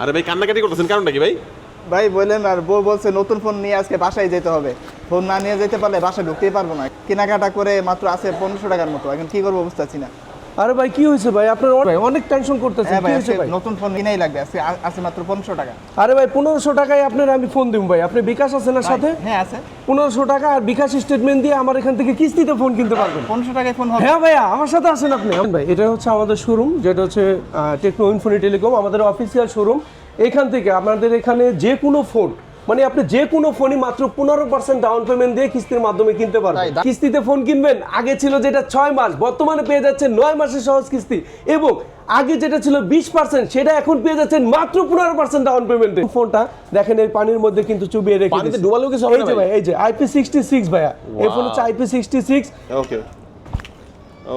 আরে ভাই, কান্নাকাটি করতেছেন কারণটা কি ভাই? ভাই, বললেন আর বউ বলছে, নতুন ফোন নিয়ে আজকে বাসায় যেতে হবে। ফোন না নিয়ে যেতে পারলে বাসায় ঢুকতেই পারব না। কেনাকাটা করে মাত্র আছে পনেরোশো টাকার মতো। এখন কি করব বুঝতে পারছি না। আরে ভাই কি হয়েছে ভাই? আপনার অনেক- অনেক টেনশন করতেছে হ্যাঁ কি ভাই হয়েছে ভাই? নতুন ফোন কিনেই লাগবে। আজকে আছে মাত্র পনেরোশো টাকা। আরে ভাই পনেরোশো টাকায় আপনার আমি ফোন দিব ভাই। আপনি বিকাশ আছে না সাথে? হ্যাঁ আছে। পনেরোশো টাকা আর বিকাশ স্টেটমেন্ট দিয়ে আমার এখান থেকে কিস্তিতে ফোন কিনতে পারবেন। পনেরোশো টাকায় ফোন হবে। হ্যাঁ ভাইয়া আমার সাথে আসেন আপনি। ভাই এটা হচ্ছে আমাদের শোরুম যেটা হচ্ছে টেকনো ইনফোনি টেলিকম আমাদের অফিসিয়াল শোরুম এখান থেকে আমাদের এখানে যে কোনো ফোন মানে আপনি যে কোনো ফোনই মাত্র পনেরো পার্সেন্ট ডাউন পেমেন্ট দিয়ে কিস্তির মাধ্যমে কিনতে পারবেন। কিস্তিতে ফোন কিনবেন আগে ছিল যেটা ছয় মাস বর্তমানে পেয়ে যাচ্ছেন নয় মাসের সহজ কিস্তি এবং আগে যেটা ছিল বিশ পার্সেন্ট সেটা এখন পেয়ে যাচ্ছেন মাত্র পনেরো পার্সেন্ট ডাউন পেমেন্টে ফোনটা দেখেন এই পানির মধ্যে কিন্তু চুবিয়ে রেখে এই যে? ভাই? এই যে আইপি সিক্সটি সিক্স ভাইয়া। এই ফোন হচ্ছে IP sixty six okay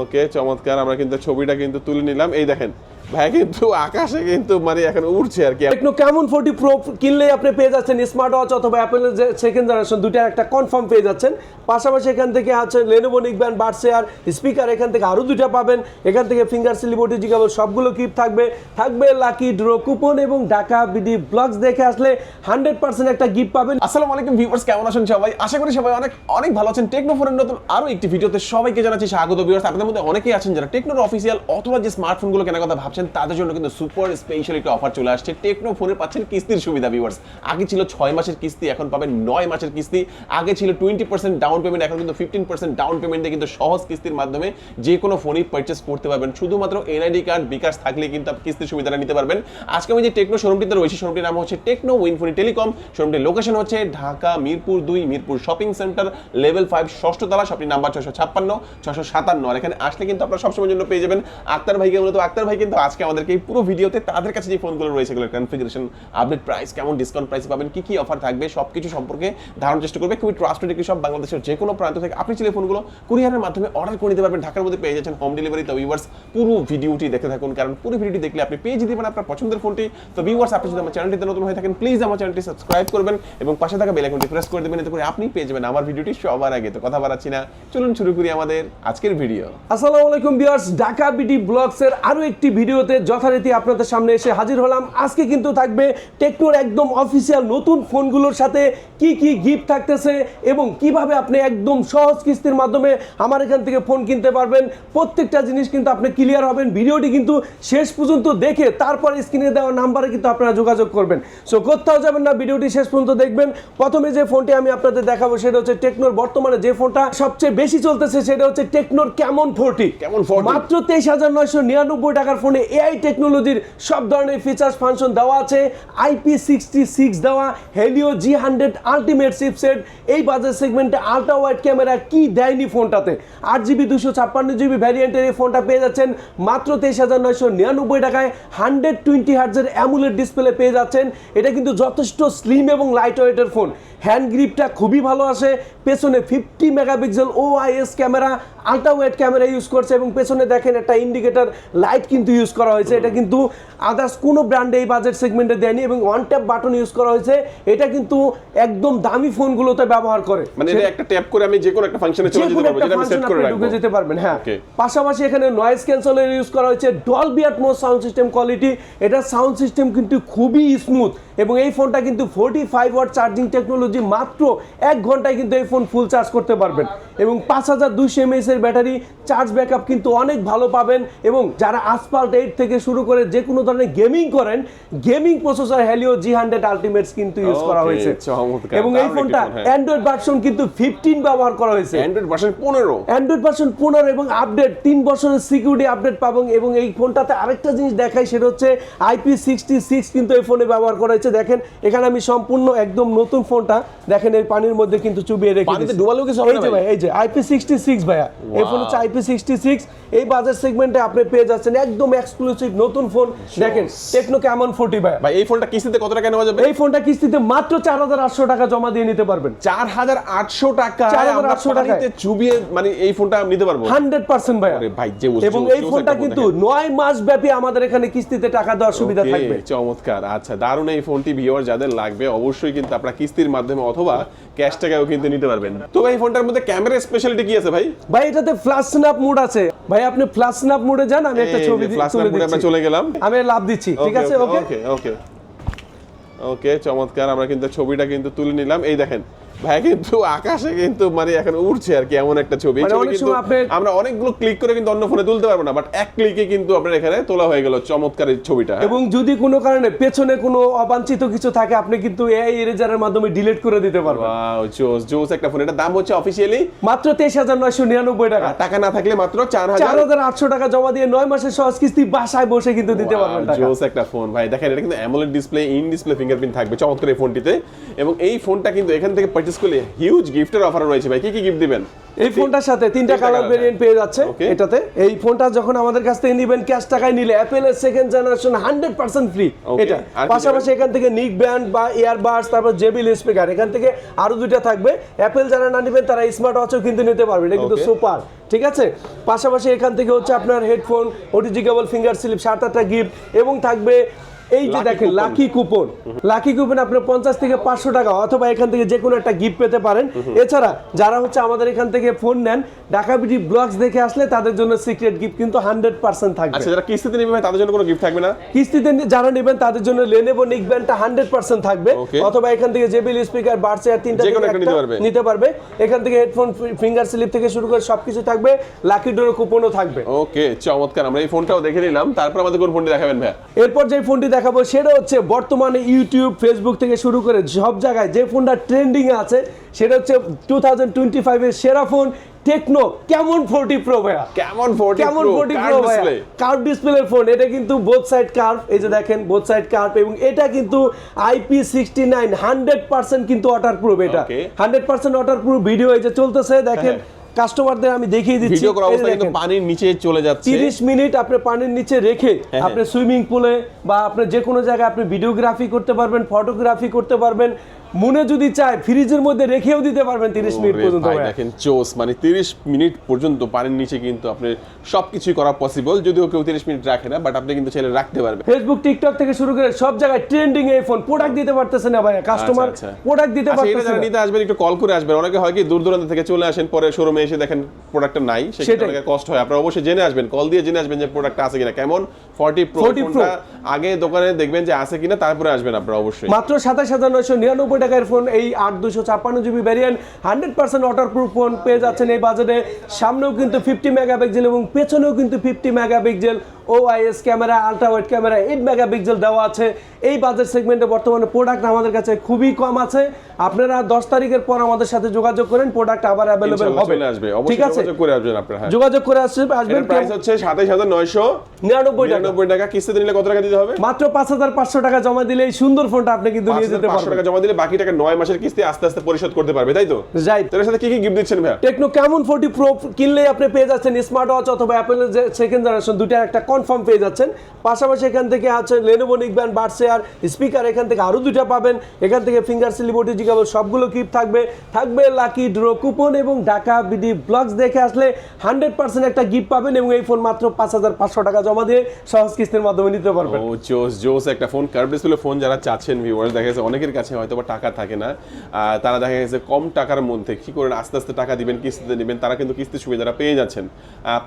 okay চমৎকার আমরা কিন্তু ছবিটা কিন্তু তুলে নিলাম। এই দেখেন ভাই কিন্তু আকাশে কিন্তু মানে এখন উড়ছে আর কি। টেকনো কেমন ফোর্টি প্রো কিনলেই আপনি পেয়ে যাচ্ছেন স্মার্ট ওয়াচ অথবা অ্যাপেলের যে সেকেন্ড জেনারেশন একটা কনফার্ম পেয়ে যাচ্ছেন। পাশাপাশি এখান থেকে আছে লেনোভো নিকব্যান্ড স্পিকার এখান থেকে আরও পাবেন। এখান থেকে ফিঙ্গার সিলিবোটি সবগুলো কিপ থাকবে। থাকবে লাকি ড্র কুপন এবং ঢাকা বিডি ব্লগস দেখে আসলে হান্ড্রেড পার্সেন্ট একটা গিফট পাবেন। আসসালামু আলাইকুম ভিউয়ার্স কেমন আছেন সবাই? আশা করি সবাই অনেক অনেক ভালো আছেন। টেকনো ফোনের নতুন আরও একটি ভিডিওতে সবাইকে জানাচ্ছি স্বাগত। ভিউয়ার্স আপনাদের মধ্যে অনেকেই আছেন যারা টেকনোর অফিসিয়াল অথবা যে স্মার্টফোনগুলো কেনার কথা ভাবছেন তাদের জন্য কিন্তু সুপার স্পেশাল একটা অফার চলে আসছে। টেকনো ফোনে পাচ্ছেন কিস্তির সুবিধা ভিউয়ার্স আগে ছিল ছয় মাসের কিস্তি, এখন পাবেন নয় মাসের কিস্তি। আগে ছিল টোয়েন্টি পার্সেন্ট ডাউন পেমেন্ট এখন কিন্তু ফিফটিন পার্সেন্ট ডাউন পেমেন্টে কিন্তু সহজ কিস্তির মাধ্যমে যে কোনো ফোনই পারচেস করতে পারবেন। শুধুমাত্র এনআইডি কার্ড বিকাশ থাকলে কিন্তু আপনি কিস্তির সুবিধাটা নিতে পারবেন। আজকে আমি যে টেকনো শোরুমটিতে রয়েছে শোরুমটির নাম হচ্ছে টেকনো উইনফোনি টেলিকম শোরুমটির লোকেশন হচ্ছে ঢাকা, মিরপুর দুই, Mirpur shopping centre level five ষষ্ঠ তলা শপটির নাম্বার ছশো ছাপ্পান্ন ছশো সাতান্ন। আর এখানে আসলে কিন্তু আপনারা সবসময়ের জন্য পেয়ে যাবেন। আক্তার ভাইকে মূলত আক্তার ভাই কিন্তু আজকে আমাদেরকে এই পুরো ভিডিওতে তাদের কাছে যে ফোনগুলো রয়েছে সেগুলোর কনফিগারেশন আপডেট প্রাইস কেমন ডিসকাউন্ট প্রাইস পাবেন, কি কি অফার থাকবে, সবকিছু সম্পর্কে ধারণার চেষ্টা করবে। খুবই ট্রাস্টেড একটি সব বাংলাদেশের যে কোনো প্রান্ত থেকে আপনি চাইলে ফোনগুলো কুরিয়ারের মাধ্যমে অর্ডার করে নিতে পারবেন। ঢাকার মধ্যে পেয়ে যাচ্ছেন হোম ডেলিভারি তো ভিউয়ার্স পুরো ভিডিওটি দেখতে থাকুন। কারণ পুরো ভিডিওটি দেখলে আপনি পেয়ে যেতে পারেন আপনার পছন্দের ফোনটি। তো ভিউয়ার্স আপনি যদি আমার চ্যানেলটিতে নতুন হয়ে থাকেন প্লিজ আমার চ্যানেলটি সাবস্ক্রাইব করবেন এবং পাশে থাকা বেল আইকনটি প্রেস করে দেবেন। এতে করে আপনি পেয়ে যাবেন আমার ভিডিওটি সবার আগে। তো কথা বাড়াচ্ছি না, চলুন শুরু করি আমাদের আজকের ভিডিও আসসালামু আলাইকুম ভিউয়ার্স ঢাকা বিডি ব্লগস এর আরও একটি ভিডিওতে যথারীতি আপনাদের সামনে এসে হাজির হলাম। আজকে কিন্তু থাকবে টেকনোর একদম অফিসিয়াল নতুন ফোনগুলোর সাথে কি কি গিফট থাকতেছে এবং কীভাবে আপনি একদম সহজ কিস্তির মাধ্যমে আমার এখান থেকে ফোন কিনতে পারবেন। প্রত্যেকটা জিনিস কিন্তু আপনি ক্লিয়ার হবেন। ভিডিওটি কিন্তু শেষ পর্যন্ত দেখে তারপর স্ক্রিনে দেওয়া নাম্বারে কিন্তু আপনারা যোগাযোগ করবেন। সো কোথাও যাবেন না ভিডিওটি শেষ পর্যন্ত দেখবেন। প্রথমে যে ফোনটি আমি আপনাদের দেখাবো সেটা হচ্ছে টেকনোর বর্তমানে যে ফোনটা সবচেয়ে বেশি চলতেছে সেটা হচ্ছে টেকনোর কেমন ফোরটি। কেমন 40? মাত্র তেইশ হাজার নয়শো নিরানব্বই টাকার ফোনে এআই টেকনোলজির সব ধরনের ফিচার্স ফাংশন দেওয়া আছে আইপি সিক্সটি সিক্স দেওয়া Helio G hundred ultimate chipset এই বাজার সেগমেন্টে আলট্রা ওয়াইড ক্যামেরা কি দেয়নি ফোনটাতে? আট জিবি দুশো ছাপ্পান্ন জিবি ভ্যারিয়েন্টের এই ফোনটা পেয়ে যাচ্ছেন, মাত্র তেইশ হাজার নয়শো নিরানব্বই টাকায় হান্ড্রেড টোয়েন্টি হার্টজের অ্যামুলেট ডিসপ্লে পেয়ে যাচ্ছেন। এটা কিন্তু যথেষ্ট স্লিম এবং লাইট ওয়েটের ফোন হ্যান্ড গ্রিপটা খুবই ভালো আসে, পেছনে fifty megapixel O IS camera ultra wide camera use করছে এবং পেছনে দেখেন একটা ইন্ডিকেটার লাইট কিন্তু ইউজ করা হয়েছে এটা কিন্তু আদার্স কোনো ব্র্যান্ডে এই বাজেট সেগমেন্টে দেয়নি এবং ওয়ান ট্যাপ বাটন ইউজ করা হয়েছে এটা কিন্তু একদম দামি ফোনগুলোতে ব্যবহার করে। মানে এটা একটা ট্যাপ করে আমি যে কোনো একটা ফাংশনে চলে যেতে পারব যেটা আমি সেট করে রাখব। যেতে পারবেন হ্যাঁ। পাশাপাশি এখানে নয়েজ ক্যান্সেলের ইউজ করা হয়েছে Dolby Atmos sound system quality এটা সাউন্ড সিস্টেম কিন্তু খুবই স্মুথ এবং এই ফোনটা কিন্তু forty five watt charging technology মাত্র এক ঘন্টায় কিন্তু এই ফোন ফুল চার্জ করতে পারবেন এবং পাঁচ হাজার দুইশো এমএস এর ব্যাটারি চার্জ ব্যাকআপ কিন্তু অনেক ভালো পাবেন এবং যারা আসপাল্ট এইট থেকে শুরু করে যে কোনো ধরনের গেমিং করেন gaming processor Helio G hundred ultimates কিন্তু ইউজ করা হয়েছে। এবং এই ফোনটা ফোন। অ্যান্ড্রয়েড ভার্সন কিন্তু ফিফটিন ব্যবহার করা হয়েছে। অ্যান্ড্রয়েড ভার্সন পনেরো। অ্যান্ড্রয়েড ভার্সন পনেরো এবং আপডেট তিন বছরের সিকিউরিটি আপডেট পাবেন এবং এই ফোনটাতে আরেকটা জিনিস দেখাই সেটা হচ্ছে আইপি সিক্সটি সিক্স কিন্তু এই ফোনে ব্যবহার করা হয়েছে। দেখেন এখানে আমি সম্পূর্ণ একদম নতুন ফোনটা দেখেন এই পানির মধ্যে কিন্তু চুবিয়ে রেখে পানিতে। ডুবালেও কিছু এই যে ভাই? এই যে আইপি সিক্সটি সিক্স ভাইয়া। এই ফোন হচ্ছে আইপি সিক্সটি সিক্স এই বাজার সেগমেন্টে আপনি পেয়ে যাচ্ছেন একদম এক্সক্লুসিভ নতুন ফোন দেখেন টেকনো কেমন ফোর্টি ভাই। এই ফোনটা কিস্তিতে কত টাকা নেওয়া যাবে? এই ফোনটা কিস্তিতে মাত্র চার হাজার আটশো টাকা জমা দিয়ে নিতে পারবেন। চার হাজার আটশো টাকা 4,800 টাকায়। চুবিয়ে মানে এই ফোনটা নিতে পারব। হান্ড্রেড পার্সেন্ট আরে ভাই, যে এবং এই ফোনটা কিন্তু নয় মাস ব্যাপী আমাদের এখানে কিস্তিতে টাকা দেওয়ার সুবিধা থাকবে। চমৎকার। আচ্ছা দারুণ এই ফোনটি ভিওর যাদের লাগবে অবশ্যই কিন্তু আপনারা কিস্তির মাধ্যমে অথবা ক্যাশ টাকাও কিন্তু নিতে পারবেন। তো ভাই এই ফোনটার মধ্যে ক্যামেরা স্পেশালিটি কি আছে ভাই? ভাই এটাতে ফ্ল্যাশ স্ন্যাপ মোড আছে। ভাই আপনি ফ্ল্যাশ স্ন্যাপ মোডে যান আমি একটা ছবি যে আমরা চলে গেলাম। আমি লাভ দিচ্ছি ঠিক আছে ওকে ওকে ওকে চমৎকার আমরা কিন্তু ছবিটা কিন্তু তুলে নিলাম। এই দেখেন ভাই কিন্তু আকাশে কিন্তু মানে এখন উড়ছে আর কি এমন একটা ছবি। মানে কিন্তু আমরা অনেকগুলো ক্লিক করে কিন্তু অন্য ফোনে তুলতে পারব না বাট এক ক্লিকে কিন্তু আপনার এখানে তোলা হয়ে গেল চমৎকার এই ছবিটা। হ্যাঁ? এবং যদি কোনো কারণে পেছনে কোনো অবাঞ্ছিত কিছু থাকে আপনি কিন্তু এআই এরেজারের মাধ্যমে ডিলিট করে দিতে পারবেন। ওয়াও জোস জোস একটা ফোন এটা দাম হচ্ছে অফিসিয়ালি মাত্র তেইশ হাজার নয়শো নিরানব্বই টাকা। টাকা না থাকলে মাত্র চার চার হাজার হাজার আটশো টাকা জমা দিয়ে নয় মাসের সহজ কিস্তি বাসায় বসে কিন্তু দিতে পারবেন টাকা। জোস একটা ফোন ভাই দেখেন এটা কিন্তু AMOLED display in display fingerprint থাকবে চমৎকার এই ফোনটিতে এবং এই ফোনটা কিন্তু এখান থেকে করলে হিউজ গিফটের অফার রয়েছে ভাই। কি কি গিফট দিবেন? এই ফোনটার সাথে তিনটা কালার ভেরিয়েন্ট পেয়ে যাচ্ছে এটাতে। এই ফোনটা যখন আমাদের কাছ থেকে নিবেন ক্যাশ টাকায় নিলে অ্যাপেলের second generation hundred percent free Okay. এটা। পাশাপাশি এখান থেকে নিক ব্যান্ড বা ইয়ারবাডস তারপর জেবিল স্পিকার এখান থেকে আরও দুইটা থাকবে। অ্যাপেল যারা না নেবেন তারা স্মার্ট ওয়াচও কিন্তু নিতে পারবে। এটা কিন্তু সুপার ঠিক আছে? পাশাপাশি এখান থেকে হচ্ছে আপনার headphone OTG cable finger sleeve সাত আটটা গিফট এবং থাকবে এই যে দেখেন লাকি কুপন লাকি কুপন আপনি পঞ্চাশ থেকে পাঁচশো টাকা অথবা এখান থেকে যে কোনো একটা গিফট পেতে পারেন। এছাড়া যারা হচ্ছে আমাদের এখান থেকে ফোন নেন ঢাকা বিডি ব্লগস দেখে আসলে তাদের জন্য সিক্রেট গিফট কিন্তু হান্ড্রেড পার্সেন্ট থাকবে। আচ্ছা যারা কিস্তিতে নেবে ভাই তাদের জন্য কোনো গিফট থাকবে না? কিস্তিতে যারা নেবেন তাদের জন্য লেনেভো নিক ব্যান্ডটা হান্ড্রেড পার্সেন্ট থাকবে অথবা এখান থেকে জেবিল স্পিকার বাড়ছে আর তিনটা। নিতে পারবে। এখান থেকে হেডফোন ফিঙ্গার স্লিপ থেকে শুরু করে সবকিছু থাকবে। লাকি ডোর কুপনও থাকবে। ওকে চমৎকার। আমরা এই ফোনটাও দেখে নিলাম। তারপর আমাদের কোন ফোনটি দেখাবেন ভাই এরপর যে ফোনটি দেখাবো সেটা হচ্ছে বর্তমানে ইউটিউব ফেসবুক থেকে শুরু করে সব জায়গায় যে ফোনটা ট্রেন্ডিং আছে সেটা হচ্ছে টু থাউজেন্ড টোয়েন্টি ফাইভের সেরা phone Tecno Camon forty pro ভাইয়া? Camon Camon forty pro display curve ডিসপ্লের ফোন এটা কিন্তু বোথ সাইড কার্ভ এই যে দেখেন বোথ সাইড কার্ভ এবং এটা কিন্তু IP sixty nine hundred percent কিন্তু ওয়াটার প্রুফ এটা। Hundred percent water proof video এই যে চলতেছে দেখেন কাস্টমারদের আমি দেখিয়ে দিচ্ছি ভিডিও করা এই কিন্তু পানির নিচে চলে যাচ্ছে তিরিশ মিনিট আপনি পানির নিচে রেখে হ্যাঁ। আপনি সুইমিং পুলে বা আপনি যে কোনো জায়গায় আপনি ভিডিওগ্রাফি করতে পারবেন ফটোগ্রাফি করতে পারবেন মনে যদি চায় ফ্রিজের মধ্যে রেখেও দিতে পারবেন তিরিশ মিনিট পর্যন্ত দেখেন চোস মানে 30 মিনিট পর্যন্ত পানির নিচে কিন্তু আপনি সবকিছুই করা পসিবল যদিও কেউ 30 মিনিট রাখে না বাট আপনি কিন্তু চাইলে রাখতে পারবেন। ফেসবুক টিকটক থেকে শুরু করে সব জায়গায় ট্রেন্ডিং এই ফোন প্রোডাক্ট দিতে পারতেছে না ভাইয়া কাস্টমার। প্রোডাক্ট দিতে আচ্ছা পারতেছে না। নিতে আসবেন একটু কল করে আসবেন। অনেকে হয় কি দূর দূরান্ত থেকে চলে আসেন পরে শোরুমে এসে দেখেন প্রোডাক্টটা নাই। সেটা কষ্ট হয়। আপনারা অবশ্যই জেনে আসবেন কল দিয়ে জেনে আসবেন যে প্রোডাক্টটা আছে কিনা কেমন? 40 ফোর্টি 40 Pro। আগে দোকানে দেখবেন যে আছে কিনা তারপরে আসবেন আপনারা অবশ্যই। মাত্র সাতাশ হাজার নয়শো নিরানব্বই টাকার ফোন এই আট দুশো ছাপ্পান্ন GB variant hundred percent waterproof phone পেয়ে যাচ্ছেন এই বাজেটে সামনেও কিন্তু ফিফটি মেগাপিক্সেল এবং পেছনেও কিন্তু fifty megapixel O IS camera ultra wide camera eight megapixel দেওয়া আছে। এই বাজেট সেগমেন্টে বর্তমানে প্রোডাক্ট আমাদের কাছে খুবই কম আছে। আপনারা দশ তারিখের পর আমাদের সাথে যোগাযোগ করেন প্রোডাক্ট আবার অ্যাভেলেবেল হবে। ঠিক আছে? যোগাযোগ করে আসবেন আপনারা হ্যাঁ। যোগাযোগ করে আসবে আসবেন প্রাইস হচ্ছে 27900 নিরানব্বই টাকা। নিরানব্বই টাকা। কিস্তিতে নিলে কত টাকা দিতে হবে? মাত্র পাঁচ হাজার পাঁচশো টাকা জমা দিলে এই সুন্দর ফোনটা আপনি কিন্তু নিয়ে যেতে 5500 পারবেন। টাকা জমা দিলে বাকি টাকা নয় মাসের কিস্তি আস্তে আস্তে পরিশোধ করতে পারবে তাই তো? রাইট তো এর সাথে কি কি গিফট দিচ্ছেন ভাই টেকনো কেমন ফোর্টি প্রো কিনলে আপনি পেয়ে যাচ্ছেন স্মার্ট ওয়াচ অথবা অ্যাপেলের সেকেন্ড জেনারেশন দুইটা একটা কনফার্ম পেয়ে যাচ্ছেন। পাশাপাশি এখান থেকে আছে লেনোভো নিকব্যান্ড বাডসেয়ার স্পিকার এখান থেকে আরও দুইটা পাবেন। এখান থেকে ফিঙ্গার সিলিবটি জিগাবল সবগুলো কিপ থাকবে। থাকবে লাকি ড্র কুপন এবং ঢাকা বিডি ব্লগস দেখে আসলে হান্ড্রেড পার্সেন্ট একটা গিফট পাবেন এবং এই ফোন মাত্র পাঁচ হাজার পাঁচশো টাকা জমা দিয়ে সহজ কিস্তির মাধ্যমে নিতে পারবেন। ও, জোস জোস একটা ফোন কার্ভ ডিসপ্লে ফোন যারা চাচ্ছেন ভিউয়ার্স দেখা গেছে অনেকের কাছে হয়তো বা টাকা থাকে না। তারা দেখা গেছে কম টাকার মধ্যে কি করে আস্তে আস্তে টাকা দিবেন, কিস্তিতে দিবেন, তারা কিন্তু কিস্তির সুবিধাটা পেয়ে যাচ্ছেন।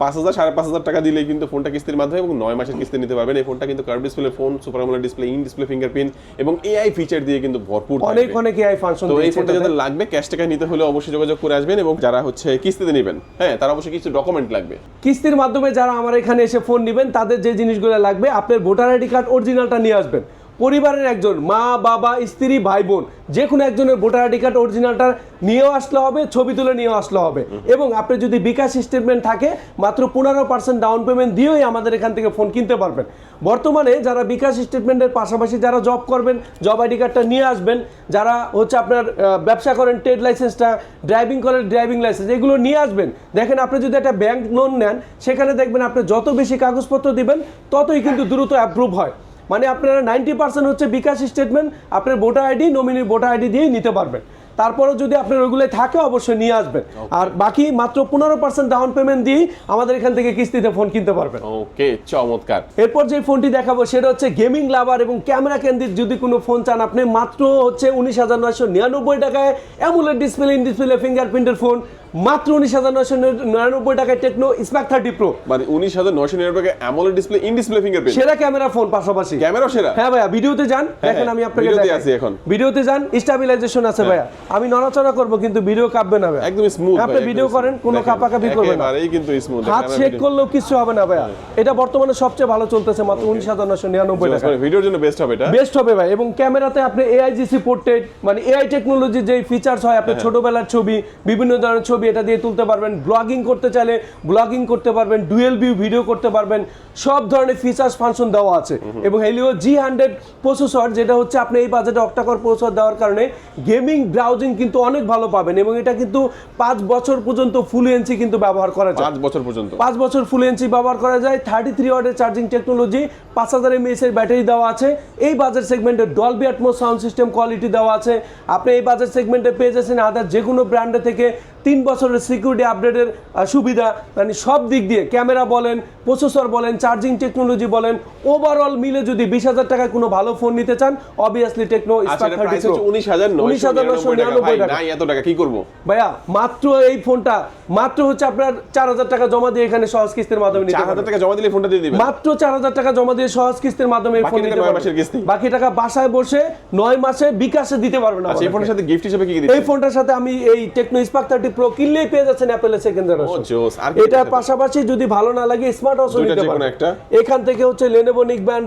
পাঁচ হাজার, সাড়ে পাঁচ হাজার টাকা দিলেই কিন্তু ফোনটা কিস্তির মাধ্যমে এবং নয় মাসের কিস্তি নিতে পারবেন। এই ফোনটা কিন্তু curve display phone super AMOLED display in display fingerprint এবং এআই ফিচার দিয়ে কিন্তু ভরপুর অনেক। অনেক এআই ফাংশন তো এই ফোনটা যাদের লাগবে ক্যাশ টাকা নিতে হলে অবশ্যই যোগাযোগ করে আসবেন এবং যারা হচ্ছে কিস্তিতে নেবেন হ্যাঁ তারা অবশ্যই কিছু ডকুমেন্ট লাগবে। কিস্তির মাধ্যমে যারা আমার এখানে এসে ফোন নেবেন তাদের যে জিনিসগুলো লাগবে আপনার ভোটার আইডি কার্ড অরিজিনালটা নিয়ে আসবেন। পরিবারের একজন মা, বাবা, স্ত্রী ভাই বোন যে কোনো একজনের ভোটার আইডি কার্ড অরিজিনালটা নিয়েও আসলে হবে, ছবি তুলে নিয়েও আসলে হবে। এবং আপনি যদি বিকাশ স্টেটমেন্ট থাকে, মাত্র পনেরো পার্সেন্ট ডাউন পেমেন্ট দিয়েই আমাদের এখান থেকে ফোন কিনতে পারবেন। বর্তমানে যারা বিকাশ স্টেটমেন্টের পাশাপাশি যারা জব করবেন জব আইডি কার্ডটা নিয়ে আসবেন, যারা হচ্ছে আপনার ব্যবসা করেন ট্রেড লাইসেন্সটা ড্রাইভিং করেন ড্রাইভিং লাইসেন্স এগুলো নিয়ে আসবেন। দেখেন আপনি যদি একটা ব্যাংক লোন নেন, সেখানে দেখবেন আপনি যত বেশি কাগজপত্র দিবেন, ততই কিন্তু দ্রুত অ্যাপ্রুভ হয়। মানে আপনারা নাইনটি পার্সেন্ট হচ্ছে বিকাশ স্টেটমেন্ট আপনার voter ID nominee voter ID দিয়েই নিতে পারবেন। তারপরেও যদি আপনার ওগুলো থাকে অবশ্যই নিয়ে আসবেন। আর বাকি মাত্র পনেরো পার্সেন্ট ডাউন পেমেন্ট দিয়েই আমাদের এখান থেকে কিস্তিতে ফোন কিনতে পারবেন। ওকে চমৎকার। এরপর যে ফোনটি দেখাবো সেটা হচ্ছে গেমিং লাভার এবং ক্যামেরা কেন্দ্রিক যদি কোনো ফোন চান আপনি মাত্র হচ্ছে উনিশ হাজার নয়শো নিরানব্বই টাকায় অ্যামুলেট ডিসপ্লে ইন ডিসপ্লে ফিঙ্গারপ্রিন্টের ফোন মাত্র উনিশ হাজার নয়শো নিরানব্বই টাকায় টেকনো স্মার্ট থার্টি প্রো মানে উনিশ হাজার নয়শো নিরানব্বই AMOLED display in display fingerprint সেরা ক্যামেরা ফোন পাশাপাশি। ক্যামেরাও সেরা। হ্যাঁ ভাইয়া ভিডিওতে যান দেখেন হ্যাঁ, আমি আপনাকে ভিডিওতে। আছি এখন। ভিডিওতে যান স্টেবিলাইজেশন আছে ভাইয়া। আমি নড়াচড়া করব কিন্তু ভিডিও কাঁপবে না ভাইয়া। একদম স্মুথ আপনি ভিডিও করেন কোনো কাঁপাকাঁপি করবে না। একেবারেই কিন্তু স্মুথ হাত শেক করলেও কিছু হবে না ভাইয়া। এটা বর্তমানে সবচেয়ে ভালো চলতেছে মাত্র উনিশ হাজার নশো নিরানব্বই টাকা ভিডিওর জন্য বেস্ট হবে এটা? বেস্ট হবে ভাই এবং ক্যামেরাতে আপনি এআইজিসি পোর্ট্রেট মানে এআই টেকনোলজি যে ফিচার্স হয় হ্যাঁ। আপনি ছোটবেলার ছবি বিভিন্ন ধরনের ছবি এটা দিয়ে তুলতে পারবেন। ব্লগিং করতে চাইলে ব্লগিং করতে পারবেন ডুয়েল ভিউ ভিডিও করতে পারবেন সব ধরনের ফিচার্স ফাংশন দেওয়া আছে। এবং হেলিও জি হান্ড্রেড প্রসেসর যেটা হচ্ছে আপনি এই বাজেটে অক্টাকর প্রসেসর দেওয়ার কারণে গেমিং ব্রাউজিং কিন্তু অনেক ভালো পাবেন এবং এটা কিন্তু পাঁচ বছর পর্যন্ত ফুলুয়েন্সি কিন্তু ব্যবহার করা যায়। পাঁচ বছর পর্যন্ত। পাঁচ বছর ফুল এনসি ব্যবহার করা যায়। থার্টি থ্রি ওয়ার্ডের চার্জিং টেকনোলজি পাঁচ হাজার এমএএস এর ব্যাটারি দেওয়া আছে। এই বাজার সেগমেন্টে Dolby Atmos sound system quality দেওয়া আছে। আপনি এই বাজার সেগমেন্টে পেয়ে যাচ্ছেন আদার যে কোনো ব্র্যান্ডে থেকে তিন বছরের সিকিউরিটি আপডেটের সুবিধা মানে সব দিক দিয়ে ক্যামেরা বলেন প্রসেসর বলেন চার্জিং টেকনোলজি বলেন ওভারঅল মিলে যদি বিশ হাজার টাকায় কোনো ভালো ফোন নিতে চান অবভিয়াসলি টেকনো আচ্ছা এটা প্রাইস হচ্ছে উনিশ হাজার উনিশ হাজার নয়শো নয়শো নিরানব্বই নিরানব্বই টাকা। টাকা। এত টাকা কি করব? ভাইয়া মাত্র এই ফোনটা মাত্র হচ্ছে আপনার চার হাজার টাকা জমা দিয়ে এখানে সহজ কিস্তির মাধ্যমে নিতে হাজার টাকা জমা দিলে ফোনটা দিয়ে দিবেন। মাত্র চার হাজার টাকা জমা দিয়ে সহজ কিস্তির মাধ্যমে বাকি ফোন টাকা নিতে পারবেন। বাকি টাকা বাসায় বসে নয় মাসে বিকাশে দিতে পারবেন আচ্ছা এই ফোনের সাথে গিফট হিসেবে কি কি এই ফোনটার সাথে আমি এই টেকনো স্পার্ক থার্টি প্রো কিনলেই পেয়ে যাচ্ছেন অ্যাপেলের সেকেন্ড জেনারেশন আর এটার পাশাপাশি যদি ভালো না লাগে স্মার্ট নিতে? এখান থেকে হচ্ছে লেনোভো নিকব্যান্ড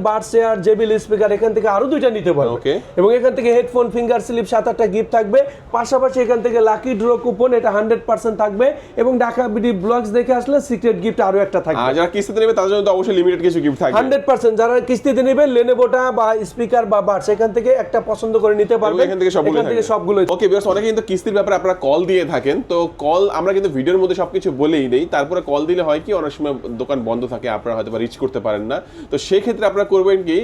জেবিল স্পিকার এখান থেকে আরও দুইটা নিতে. এবং এখান থেকে হেডফোন ফিঙ্গার স্লিপ সাত আটটা গিফট থাকবে। পাশাপাশি এখান থেকে লাকি ড্র কুপন এটা হান্ড্রেড পার্সেন্ট থাকবে। এবং ঢাকা বিডি ব্লগস দেখে আসলে সিক্রেট গিফট আরও একটা থাকবে। যারা কিস্তিতে নেবে তাদের জন্য তো অবশ্যই লিমিটেড কিছু গিফট থাকবে। হান্ড্রেড পার্সেন্ট যারা কিস্তিতে লেনেভোটা বা স্পিকার বা বার্ডস এখান থেকে একটা পছন্দ করে নিতে এবং পারবেন এখান থেকে সবগুলো থেকে সবগুলো ওকে বিকজ অনেকে কিন্তু কিস্তির ব্যাপারে আপনারা কল দিয়ে থাকেন। তো কল আমরা কিন্তু ভিডিওর মধ্যে সবকিছু বলেই দেই। তারপরে কল দিলে হয় কি অনেক সময় দোকান বন্ধ থাকে, আপনারা হয়তো বা রিচ করতে পারেন না। তো সেক্ষেত্রে আপনারা করবেন কি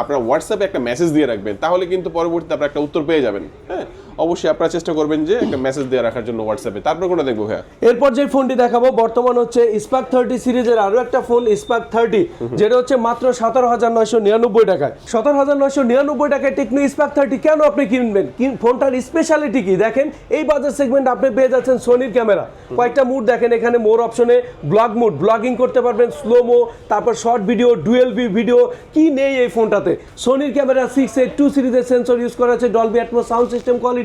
আপনারা হোয়াটসঅ্যাপে একটা মেসেজ দিয়ে রাখবেন, তাহলে কিন্তু পরবর্তীতে আপনারা একটা উত্তর পেয়ে যাবেন হ্যাঁ? অবশ্যই আপনারা চেষ্টা করবেন যে একটা মেসেজ দিয়ে রাখার জন্য হোয়াটসঅ্যাপে তারপর কোনটা দেখব হ্যাঁ এরপর যে ফোনটি দেখাবো বর্তমান হচ্ছে স্পার্ক থার্টি সিরিজের আরও একটা ফোন স্পার্ক থার্টি যেটা হচ্ছে মাত্র সতেরো হাজার নয়শো নিরানব্বই টাকায়। সতেরো হাজার নয়শো নিরানব্বই টাকায় টেকনো স্পার্ক থার্টি কেন আপনি কিনবেন? কিন- ফোনটার স্পেশালিটি কি? দেখেন এই বাজার সেগমেন্ট আপনি পেয়ে যাচ্ছেন সোনির ক্যামেরা কয়েকটা মুড দেখেন এখানে মোর অপশনে ব্লগ মুড ব্লগিং করতে পারবেন স্লোমো তারপর short video dual view video কি নেই এই ফোনটাতে? সোনির ক্যামেরা সিক্স এইট টু সিরিজের সেন্সর ইউজ করা আছে Dolby Atmos sound system quality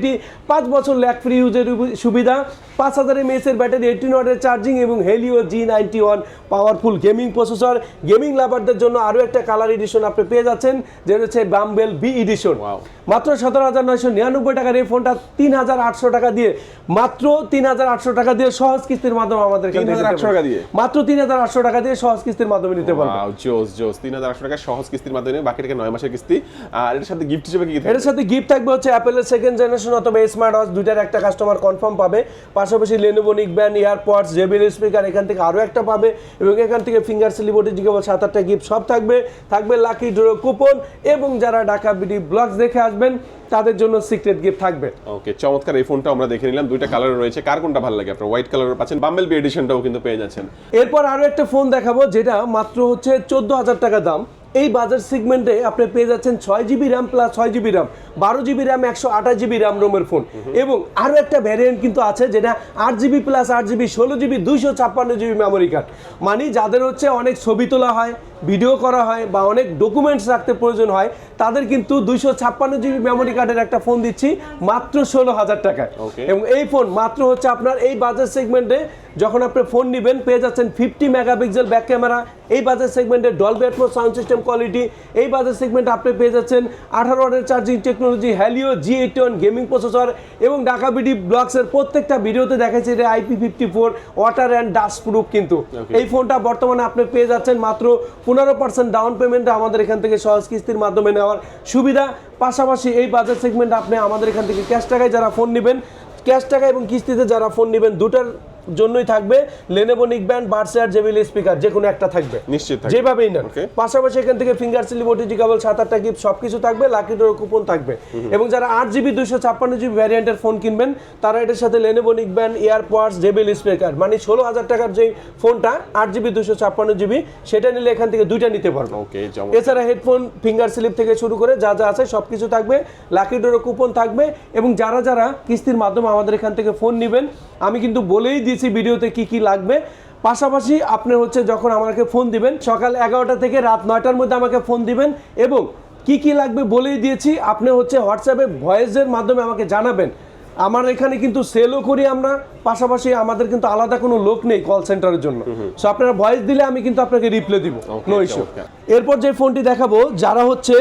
পাঁচ বছর ল্যাক ফ্রি ইউজের সুবিধা পাঁচ হাজার এমএস এর ব্যাটারি এইটিন ওয়াটের চার্জিং এবং Helio G ninety one powerful gaming processor gaming লাভারদের জন্য আরও একটা কালার এডিশন আপনি পেয়ে যাচ্ছেন যেটা হচ্ছে বাম্বেল বি এডিশন মাত্র সতেরো হাজার নয়শো নিরানব্বই টাকার এই ফোনটা তিন হাজার আটশো টাকা দিয়ে মাত্র তিন হাজার আটশো টাকা দিয়ে সহজ কিস্তির মাধ্যমে আমাদের এখান থেকে 3,800 টাকা দিয়ে? মাত্র তিন হাজার আটশো টাকা দিয়ে সহজ কিস্তির মাধ্যমে নিতে ওয়াও জোস জোস। তিন হাজার আটশো টাকা সহজ কিস্তির মাধ্যমে বাকি টাকা নয় মাসের কিস্তি। আর এটার সাথে গিফট হিসেবে কি? এটার সাথে গিফট থাকবে হচ্ছে অ্যাপেলের সেকেন্ড জেনারেশন অথবা স্মার্ট ওয়াচ দুইটার একটা কাস্টমার কনফার্ম পাবে। পাশাপাশি Lenovo neckband earpods JBL speaker এখান থেকে আরও একটা পাবে এবং এখান থেকে ফিঙ্গার সিলিবোটি কেবল সাত আটটা গিফট সব থাকবে। থাকবে লাকি ড্র কুপন এবং যারা ঢাকা বিডি ব্লগস দেখে আসবেন তাদের জন্য সিক্রেট গিফট থাকবে। ওকে চমৎকার এই ফোনটা আমরা দেখে নিলাম। দুইটা কালার রয়েছে। কার কোনটা ভালো লাগে আপনার? হোয়াইট কালার পাচ্ছেন। বাম্বেল বি এডিশনটাও কিন্তু পেয়ে যাচ্ছেন। এরপর আরও একটা ফোন দেখাবো যেটা মাত্র হচ্ছে চোদ্দ হাজার টাকা দাম। এই বাজার সিগমেন্টে আপনি পেয়ে যাচ্ছেন ছয় জিবি র্যাম প্লাস ছয় জিবি র্যাম বারো জিবি র্যাম একশো আঠাশ জিবি র্যাম রোমের ফোন এবং আরও একটা ভ্যারিয়েন্ট কিন্তু আছে যেটা আট জিবি প্লাস আট জিবি ষোলো জিবি দুইশো ছাপ্পান্ন জিবি মেমোরি কার্ড মানে যাদের হচ্ছে অনেক ছবি তোলা হয় ভিডিও করা হয় বা অনেক ডকুমেন্টস রাখতে প্রয়োজন হয় তাদের কিন্তু দুইশো ছাপ্পান্ন জিবি মেমোরি কার্ডের একটা ফোন দিচ্ছি মাত্র ষোলো হাজার টাকায়। এবং এই ফোন মাত্র হচ্ছে আপনার এই বাজার সেগমেন্টে যখন আপনি ফোন নেবেন পেয়ে যাচ্ছেন ফিফটি মেগাপিক্সেল ব্যাক ক্যামেরা এই বাজার সেগমেন্টে Dolby Atmos sound system quality এই বাজার সেগমেন্টে আপনি পেয়ে যাচ্ছেন আঠারো ওয়াটের charging technology Helio G eighty one gaming processor এবং ঢাকা বিডি ব্লগসের প্রত্যেকটা ভিডিওতে দেখাচ্ছে এটা IP fifty four water and dust proof কিন্তু। এই ফোনটা বর্তমানে আপনি পেয়ে যাচ্ছেন মাত্র পনেরো পার্সেন্ট ডাউন পেমেন্টে আমাদের এখান থেকে সহজ কিস্তির মাধ্যমে নেওয়ার সুবিধা। পাশাপাশি এই বাজার সেগমেন্ট আপনি আমাদের এখান থেকে ক্যাশ টাকায় যারা ফোন নেবেন ক্যাশ টাকা এবং কিস্তিতে যারা ফোন নেবেন, দুটার জন্যই থাকবে লেনেভো নিকব্যান্ড বার্সেয়ার জেবিল স্পিকার যে কোনো একটা থাকবে। নিশ্চিত। যেভাবেই Okay. পাশাপাশি এখান থেকে ফিঙ্গার স্লিপ ওটিজি কেবল সাত আটটা গিফট সবকিছু থাকবে লাকি ডোর কুপন থাকবে। এবং যারা আট জিবি দুশো ছাপ্পান্ন জিবি ভ্যারিয়েন্টের ফোন কিনবেন তারা এটার সাথে Lenovo neckband AirPods JBL speaker মানে ষোলো হাজার টাকার যে ফোনটা আট জিবি দুশো ছাপ্পান্ন জিবি সেটা নিলে এখান থেকে দুইটা নিতে পারব। এছাড়া হেডফোন ফিঙ্গার স্লিপ থেকে শুরু করে যা যা আছে সব কিছু থাকবে লাকি ডোরো কুপন থাকবে এবং যারা যারা কিস্তির মাধ্যমে আমাদের এখান থেকে ফোন নেবেন আমি কিন্তু বলেই দিয়েছি ভিডিওতে কি কি লাগবে। পাশাপাশি আপনি হচ্ছে যখন আমাকে ফোন দিবেন সকাল এগারোটা থেকে রাত নয়টার মধ্যে আমাকে ফোন দিবেন এবং কি কি লাগবে বলেই দিয়েছি আপনি হচ্ছে হোয়াটসঅ্যাপে ভয়েসের মাধ্যমে আমাকে জানাবেন। আমার এখানে কিন্তু সেলও করি আমরা পাশাপাশি আমাদের কিন্তু আলাদা কোনো লোক নেই কল সেন্টারের জন্য। সো আপনারা ভয়েস দিলে আমি কিন্তু আপনাকে রিপ্লাই দিব নো ইস্যু এরপর যে ফোনটি দেখাবো যারা হচ্ছে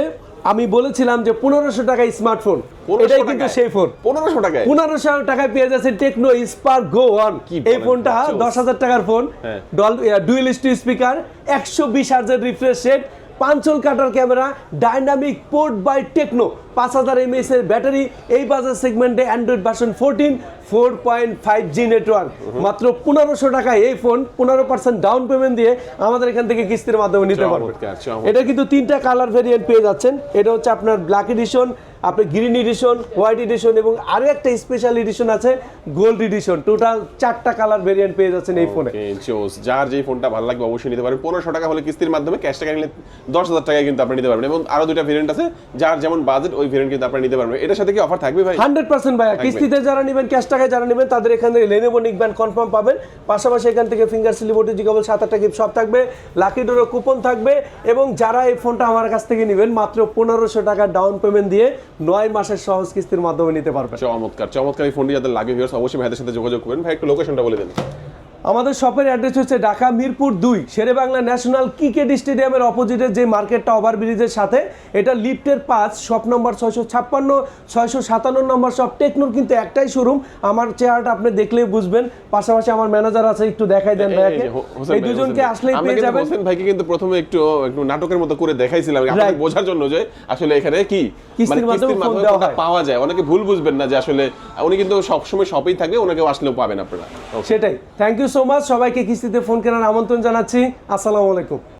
আমি বলেছিলাম যে পনেরোশো টাকায় স্মার্টফোন এটাই কিন্তু সেই ফোন পনেরোশো টাকায়? পনেরোশো টাকায় পেয়ে যাচ্ছে টেকনো স্পার গো ওয়ান কি এই ফোনটা দশ হাজার টাকার ফোন। ডুয়েল স্পিকার একশো বিশ হাজার refresh rate punch hole cutter camera dynamic port by Tecno পাঁচ হাজার এমএস এর ব্যাটারি এই বাজার সেগমেন্টে Android version fourteen four point five G network মাত্র পনেরোশো টাকায় এই ফোন পনেরো পার্সেন্ট ডাউন পেমেন্ট দিয়ে আমাদের এখান থেকে কিস্তির মাধ্যমে নিতে পারবেন। এটা কিন্তু তিনটা কালার ভেরিয়েন্ট পেয়ে যাচ্ছেন। এটা হচ্ছে আপনার ব্ল্যাক এডিশন আপনার গ্রিন এডিশন হোয়াইট এডিশন এবং আরও একটা স্পেশাল এডিশন আছে গোল্ড এডিশন টোটাল চারটা কালার ভেরিয়েন্ট পেয়ে যাচ্ছেন এই ফোনে যার যেই ফোনটা ভালো লাগবে অবশ্যই নিতে পারবেন পনেরোশো টাকা হলে কিস্তির মাধ্যমে ক্যাশ টাকা নিলে দশ হাজার টাকায় কিন্তু আপনি নিতে পারবেন। এবং আরও দুইটা ভেরিয়েন্ট আছে যার যেমন বাজেট ওই ভেরিয়েন্ট কিন্তু আপনি নিতে পারবেন। এটার সাথে কি অফার থাকবে ভাই? হান্ড্রেড পার্সেন্ট ভাইয়া কিস্তিতে যারা নেবেন ক্যাশ টাকায় যারা নেবেন তাদের এখান থেকে লেনেবো নিকব্যান্ড কনফার্ম পাবেন। পাশাপাশি এখান থেকে ফিঙ্গার সিলিবোটি জিগাবল সাত আটটা গিফট সব থাকবে। লাকি ডোরো কুপন থাকবে এবং যারা এই ফোনটা আমার কাছ থেকে নেবেন মাত্র পনেরোশো টাকা ডাউন পেমেন্ট দিয়ে নয় মাসের সহজ কিস্তির মাধ্যমে নিতে পারবেন। চমৎকার চমৎকার এই ফোনটি যাদের লাগে ভিউয়ার্স অবশ্যই ভাইদের সাথে যোগাযোগ করবেন। ভাই একটু লোকেশনটা বলে দেন। আমাদের শপের অ্যাড্রেস হচ্ছে ঢাকা মিরপুর দুই শেরেবাংলা ন্যাশনাল ক্রিকেট স্টেডিয়ামের অপোজিটে যে মার্কেটটা ওভারব্রিজের সাথে এটা লিফটের পাঁচ শপ নম্বর ছয়শো ছাপ্পান্ন ছয়শো সাতান্ন নম্বর শপ টেকনোর কিন্তু একটাই শোরুম আমার চেহারাটা আপনি দেখলেই বুঝবেন। পাশাপাশি আমার ম্যানেজার আছে একটু দেখাই দেন হোসেন এই দুজনকে আসলেই পেয়ে যাবেন। হোসেন ভাইকে কিন্তু প্রথমে একটু একটু নাটকের মতো করে দেখাইছিলাম। আপনাদের বোঝার জন্য যে আসলে এখানে কি কিস্তির মানে মাধ্যমে ফোন দেওয়া হয়। পাওয়া যায়। অনেকে ভুল বুঝবেন না যে আসলে উনি কিন্তু সবসময় শপেই থাকবে ওনাকেও আসলেও পাবেন আপনারা। সেটাই। থ্যাংক ইউ সো মাচ সবাইকে কিস্তিতে ফোন কেনার আমন্ত্রণ জানাচ্ছি। আসসালামু আলাইকুম।